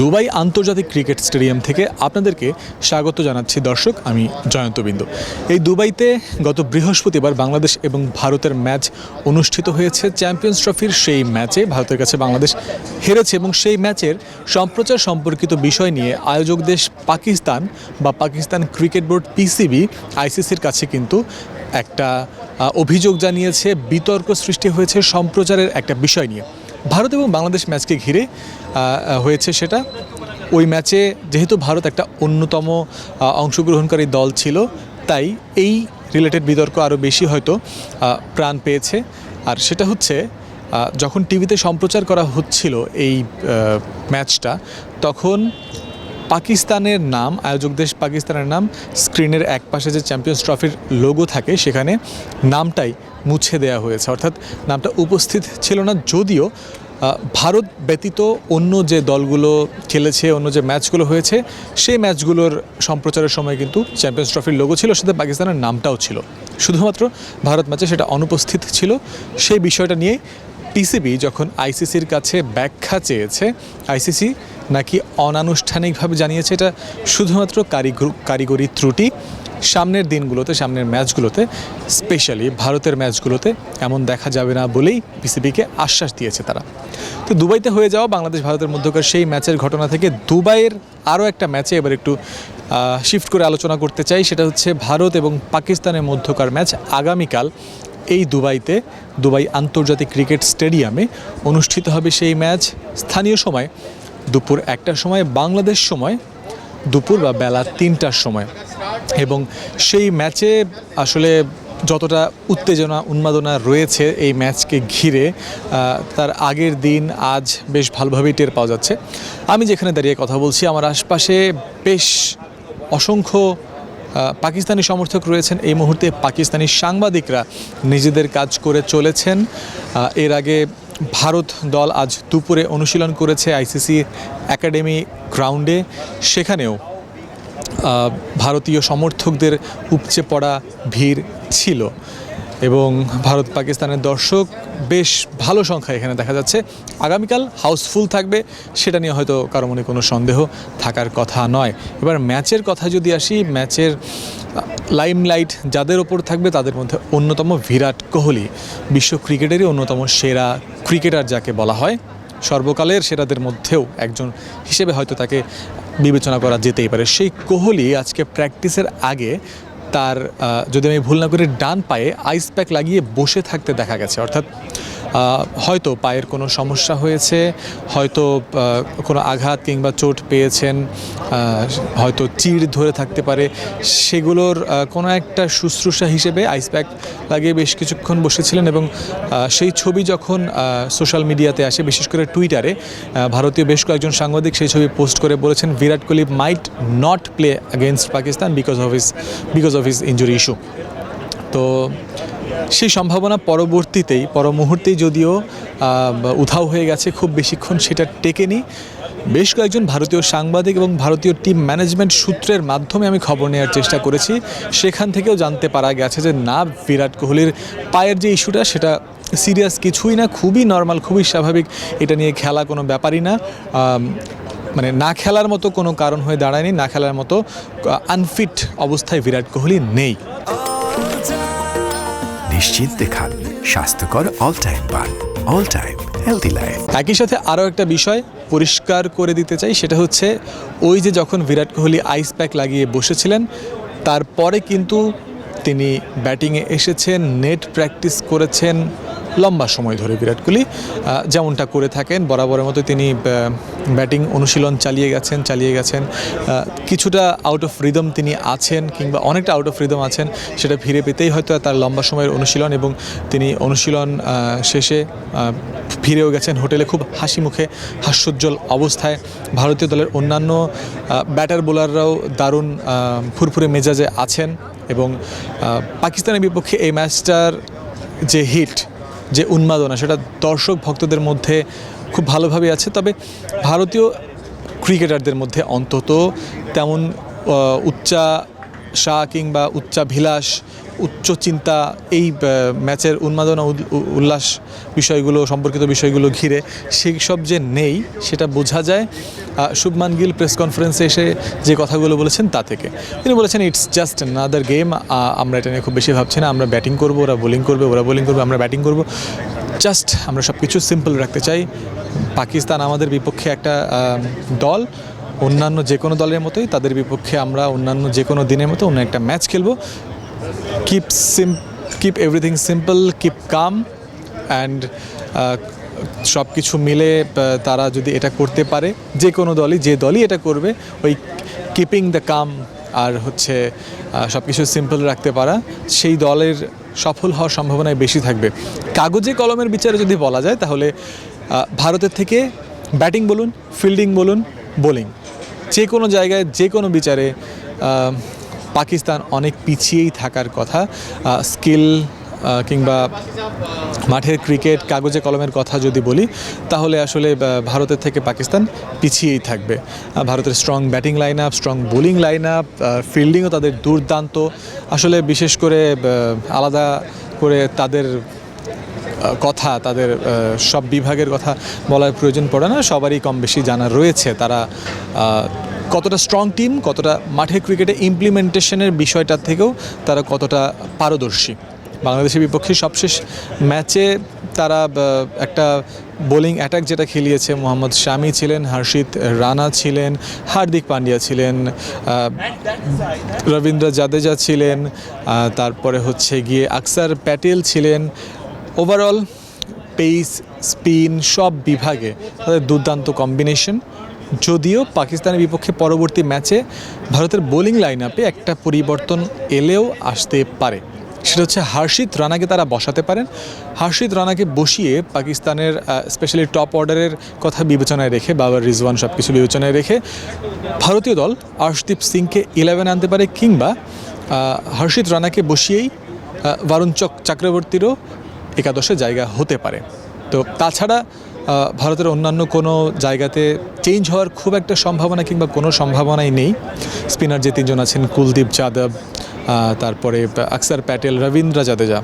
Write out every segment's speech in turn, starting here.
Dubai আন্তর্জাতিক cricket stadium থেকে আপনাদেরকে স্বাগত জানাচ্ছি, দর্শক। আমি জয়ন্ত বিন্দু। এই দুবাইতে গত বৃহস্পতিবার বাংলাদেশ এবং ভারতের ম্যাচ অনুষ্ঠিত হয়েছে। চ্যাম্পিয়ন্স ট্রফির সেই ম্যাচে ভারতের কাছে বাংলাদেশ হেরেছে এবং সেই ম্যাচের সম্প্রচার সম্পর্কিত বিষয় নিয়ে আয়োজক দেশ পাকিস্তান বা পাকিস্তান ক্রিকেট বোর্ড পিসিবি, আইসিসির কাছে কিন্তু একটা অভিযোগ জানিয়েছে, বিতর্ক সৃষ্টি হয়েছে সম্প্রচারের একটা বিষয় নিয়ে। ভারত এবং বাংলাদেশ ম্যাচকে ঘিরে হয়েছে সেটা। ওই ম্যাচে যেহেতু ভারত একটা অন্যতম অংশগ্রহণকারী দল ছিল, তাই এই রিলেটেড বিতর্ক আরও বেশি হয়তো প্রাণ পেয়েছে। আর সেটা হচ্ছে যখন টিভিতে সম্প্রচার করা হচ্ছিল এই ম্যাচটা, তখন পাকিস্তানের নাম, আয়োজক দেশ পাকিস্তানের নাম স্ক্রিনের এক পাশে যে চ্যাম্পিয়ন্স ট্রফির লোগো থাকে, সেখানে নামটাই মুছে দেয়া হয়েছে। অর্থাৎ নামটা উপস্থিত ছিল না, যদিও ভারত ব্যতীত অন্য যে দলগুলো খেলেছে, অন্য যে ম্যাচগুলো হয়েছে, সেই ম্যাচগুলোর সম্প্রচারের সময় কিন্তু চ্যাম্পিয়ন্স ট্রফির লোগো ছিল, সাথে পাকিস্তানের নামটাও ছিল। শুধুমাত্র ভারত ম্যাচে সেটা অনুপস্থিত ছিল। সেই বিষয়টা নিয়ে পিসিবি যখন আইসিসির কাছে ব্যাখ্যা চেয়েছে আইসিসি নাকি অনানুষ্ঠানিকভাবে জানিয়েছে এটা শুধুমাত্র কারিগর ত্রুটি। সামনের দিনগুলোতে, সামনের ম্যাচগুলোতে, স্পেশালি ভারতের ম্যাচগুলোতে এমন দেখা যাবে না বলেই পিসিবিকে আশ্বাস দিয়েছে তারা। তো দুবাইতে হয়ে যাওয়া বাংলাদেশ ভারতের মধ্যকার সেই ম্যাচের ঘটনা থেকে দুবাইয়ের আরও একটা ম্যাচে এবার একটু শিফট করে আলোচনা করতে চাই। সেটা হচ্ছে ভারত এবং পাকিস্তানের মধ্যকার ম্যাচ আগামীকাল এই দুবাইতে, দুবাই আন্তর্জাতিক ক্রিকেট স্টেডিয়ামে অনুষ্ঠিত হবে সেই ম্যাচ। স্থানীয় সময় দুপুর একটার সময়, বাংলাদেশ সময় দুপুর বা বেলা তিনটার সময়। এবং সেই ম্যাচে আসলে যতটা উত্তেজনা, উন্মাদনা রয়েছে এই ম্যাচকে ঘিরে তার আগের দিন আজ বেশ ভালোভাবেই টের পাওয়া যাচ্ছে। আমি যেখানে দাঁড়িয়ে কথা বলছি, আমার আশপাশে বেশ অসংখ্য পাকিস্তানি সমর্থক রয়েছেন। এই মুহূর্তে পাকিস্তানি সাংবাদিকরা নিজেদের কাজ করে চলেছেন। এর আগে ভারত দল আজ দুপুরে অনুশীলন করেছে আইসিসি একাডেমি গ্রাউন্ডে। সেখানেও ভারতীয় সমর্থকদের উপচে পড়া ভিড় ছিল। এবং ভারত পাকিস্তানের দর্শক বেশ ভালো সংখ্যা এখানে দেখা যাচ্ছে। আগামীকাল হাউসফুল থাকবে, সেটা নিয়ে হয়তো কারও মনে কোনো সন্দেহ থাকার কথা নয়। এবার ম্যাচের কথা যদি আসি, ম্যাচের লাইমলাইট যাদের ওপর থাকবে তাদের মধ্যে অন্যতম বিরাট কোহলি। বিশ্ব ক্রিকেটেরই অন্যতম সেরা ক্রিকেটার যাকে বলা হয়। সর্বকালের সেরাদের মধ্যেও একজন হিসেবে হয়তো তাকে বিবেচনা করা যেতেই পারে। সেই কোহলি আজকে প্র্যাকটিসের আগে তার যদি আমি ভুল না করে, ডান পায়ে আইস প্যাক লাগিয়ে বসে থাকতে দেখা গেছে। অর্থাৎ হয়তো পায়ের কোনো সমস্যা হয়েছে, হয়তো কোনো আঘাত কিংবা চোট পেয়েছেন হয়তো চিড় ধরে থাকতে পারে। সেগুলোর কোনো একটা শুশ্রূষা হিসেবে আইস প্যাক লাগিয়ে বেশ কিছুক্ষণ বসেছিলেন এবং সেই ছবি যখন সোশ্যাল মিডিয়াতে আসে, বিশেষ করে টুইটারে ভারতীয় বেশ কয়েকজন সাংবাদিক সেই ছবি পোস্ট করে বলেছেন Virat Kohli might not play against Pakistan because of his because of his injury issue তো সেই সম্ভাবনা পরবর্তীতেই পর মুহূর্তেই যদিও উধাও হয়ে গেছে, খুব বেশিক্ষণ সেটা টেকেনি। বেশ কয়েকজন ভারতীয় সাংবাদিক এবং ভারতীয় টিম ম্যানেজমেন্ট সূত্রের মাধ্যমে আমি খবর নেওয়ার চেষ্টা করেছি। সেখান থেকেও জানতে পারা গেছে যে, না, বিরাট কোহলির পায়ের যে ইস্যুটা, সেটা সিরিয়াস কিছুই না, খুবই নর্মাল, খুবই স্বাভাবিক। এটা নিয়ে খেলা কোনো ব্যাপারই না। মানে না খেলার মতো কোনো কারণ হয়ে দাঁড়ায়নি, না খেলার মতো আনফিট অবস্থায় বিরাট কোহলি নেই। নিশ্চিন্তে খান স্বাস্থ্যকর অল টাইম পান অল টাইম হেলদি লাইফ একই সাথে আরও একটা বিষয় পরিষ্কার করে দিতে চাই, সেটা হচ্ছে ওই যে যখন বিরাট কোহলি আইস প্যাক লাগিয়ে বসেছিলেন, তারপরে কিন্তু তিনি ব্যাটিংয়ে এসেছেন নেট প্র্যাকটিস করেছেন লম্বা সময় ধরে বিরাট কোহলি যেমনটা করে থাকেন, বরাবরের মতো তিনি ব্যাটিং অনুশীলন চালিয়ে গেছেন চালিয়ে গেছেন। কিছুটা আউট অফ রিদম তিনি আছেন কিংবা অনেকটা আউট অফ রিদম আছেন, সেটা ফিরে পেতেই হয়তো তার লম্বা সময়ের অনুশীলন এবং তিনি অনুশীলন শেষে ফিরেও গেছেন হোটেলে খুব হাসি মুখে, হাস্যোজ্জ্বল অবস্থায়। ভারতীয় দলের অন্যান্য ব্যাটার বোলাররাও দারুণ ফুরফুরে মেজাজে আছেন এবং পাকিস্তানের বিপক্ষে এই ম্যাচটার যে হিট যে উন্মাদনা, সেটা দর্শক ভক্তদের মধ্যে খুব ভালোভাবে আছে। তবে ভারতীয় ক্রিকেটারদের মধ্যে অন্তত তেমন উচ্চা শা কিংবা উচ্চাভিলাষ উচ্চ চিন্তা, এই ম্যাচের উন্মাদনা উল- উল্লাস বিষয়গুলো, সম্পর্কিত বিষয়গুলো ঘিরে সেই সব যে নেই, সেটা বোঝা যায়। শুভমান গিল প্রেস কনফারেন্সে এসে যে কথাগুলো বলেছেন তা থেকে। তিনি বলেছেন ইটস জাস্ট নাদার গেম আমরা এটা নিয়ে খুব বেশি ভাবছি না। আমরা ব্যাটিং করব, ওরা বোলিং করবে, ওরা বোলিং করবে, আমরা ব্যাটিং করব। জাস্ট আমরা সব কিছু সিম্পল রাখতে চাই। পাকিস্তান আমাদের বিপক্ষে একটা দল। অন্যান্য যে কোনো দলের মতোই তাদের বিপক্ষে আমরা অন্যান্য যে কোনো দিনের মতো অন্য একটা ম্যাচ খেলব। Keep sim keep everything simple keep calm and সব কিছু মিলে তারা যদি এটা করতে পারে, যে কোনো দলই, যে দলই এটা করবে, ওই কিপিং দ্য কাম আর হচ্ছে সব কিছু সিম্পল রাখতে পারা, সেই দলের সফল হওয়ার সম্ভাবনায় বেশি থাকবে। কাগজে কলমের বিচারে যদি বলা যায়, তাহলে ভারতের থেকে ব্যাটিং বলুন ফিল্ডিং বলুন বোলিং যে কোনো জায়গায়, যে কোনো বিচারে পাকিস্তান অনেক পিছিয়েই থাকার কথা স্কিল কিংবা মাঠের ক্রিকেট, কাগজে কলমের কথা যদি বলি, তাহলে আসলে ভারতের থেকে পাকিস্তান পিছিয়েই থাকবে। ভারতের strong batting line up strong bowling line up ফিল্ডিংও তাদের দুর্দান্ত। আসলে বিশেষ করে আলাদা করে তাদের কথা, তাদের সব বিভাগের কথা বলার প্রয়োজন পড়ে না, সবারই কম বেশি জানা রয়েছে। তারা কতটা স্ট্রং টিম কতটা মাঠে ক্রিকেটে ইমপ্লিমেন্টেশনের বিষয়টা থেকেও তারা কতটা পারদর্শী। বাংলাদেশের বিপক্ষে সবশেষ ম্যাচে তারা একটা বোলিং অ্যাটাক যেটা খেলিয়েছে, মোহাম্মদ শামি ছিলেন, হর্ষিত রানা ছিলেন, হার্দিক পান্ডিয়া ছিলেন রবীন্দ্র জাদেজা ছিলেন তারপরে হচ্ছে গিয়ে আকসার প্যাটেল ছিলেন। ওভারঅল পেস স্পিন সব বিভাগে তাদের দুর্দান্ত কম্বিনেশন যদিও পাকিস্তানের বিপক্ষে পরবর্তী ম্যাচে ভারতের বোলিং লাইন আপে একটা পরিবর্তন এলেও আসতে পারে। সেটা হচ্ছে হার্ষিত রানাকে তারা বসাতে পারেন। হার্ষিত রানাকে বসিয়ে পাকিস্তানের স্পেশালি টপ অর্ডারের কথা বিবেচনায় রেখে বাবার রিজওয়ান সব কিছু বিবেচনায় রেখে ভারতীয় দল আর্শদীপ সিংকে ইলেভেন আনতে পারে কিংবা হর্ষিত রানাকে বসিয়েই বারুণ চক চক্রবর্তীরও একাদশে জায়গা হতে পারে। তো তাছাড়া ভারতের অন্যান্য কোনো জায়গাতে চেঞ্জ হওয়ার খুব একটা সম্ভাবনা কিংবা কোনো সম্ভাবনাই নেই। স্পিনার যে তিনজন আছেন, কুলদীপ যাদব তারপরে আকসার প্যাটেল রবীন্দ্র জাদেজা,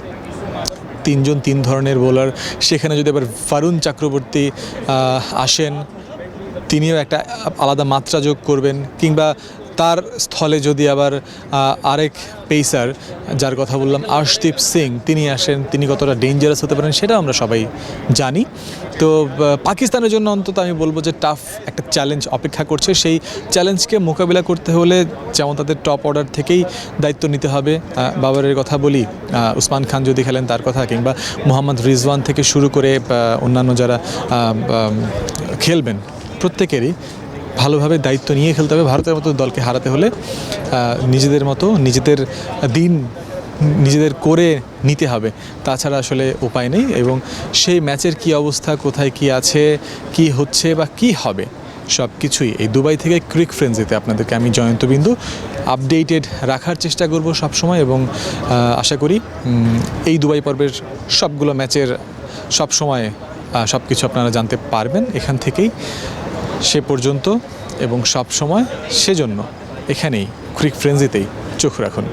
তিনজন তিন ধরনের বোলার সেখানে যদি আবার ফারুন চক্রবর্তী আসেন, তিনিও একটা আলাদা মাত্রা যোগ করবেন কিংবা তার স্থলে যদি আবার আরেক পেসার যার কথা বললাম আর্শদীপ সিং, তিনি আসেন, তিনি কতটা ডেঞ্জারাস হতে পারেন সেটা আমরা সবাই জানি। তো পাকিস্তানের জন্য অন্তত আমি বলব যে টাফ একটা চ্যালেঞ্জ অপেক্ষা করছে। সেই চ্যালেঞ্জকে মোকাবিলা করতে হলে যেমন তাদের টপ অর্ডার থেকেই দায়িত্ব নিতে হবে। বাবারের কথা বলি উসমান খান যদি খেলেন তার কথা, কিংবা মোহাম্মদ রিজওয়ান থেকে শুরু করে অন্যান্য যারা খেলবেন, প্রত্যেকেরই ভালোভাবে দায়িত্ব নিয়ে খেলতে হবে। ভারতের মতো দলকে হারাতে হলে নিজেদের মতো নিজেদের দিন নিজেদের করে নিতে হবে। তাছাড়া আসলে উপায় নেই এবং সেই ম্যাচের কি অবস্থা, কোথায় কি আছে, কি হচ্ছে বা কি হবে সব কিছুই এই দুবাই থেকে ক্রিক ফ্রেন্সিতে আপনাদেরকে আমি জয়ন্তবিন্দু আপডেটেড রাখার চেষ্টা করব সবসময় এবং আশা করি এই দুবাই পর্বের সবগুলো ম্যাচের সব সময় সব কিছু আপনারা জানতে পারবেন। এখান থেকেই সে পর্যন্ত এবং সব সময় সেজন্য এখানেই ক্রিক ফ্রেন্সিতেই চোখ রাখুন।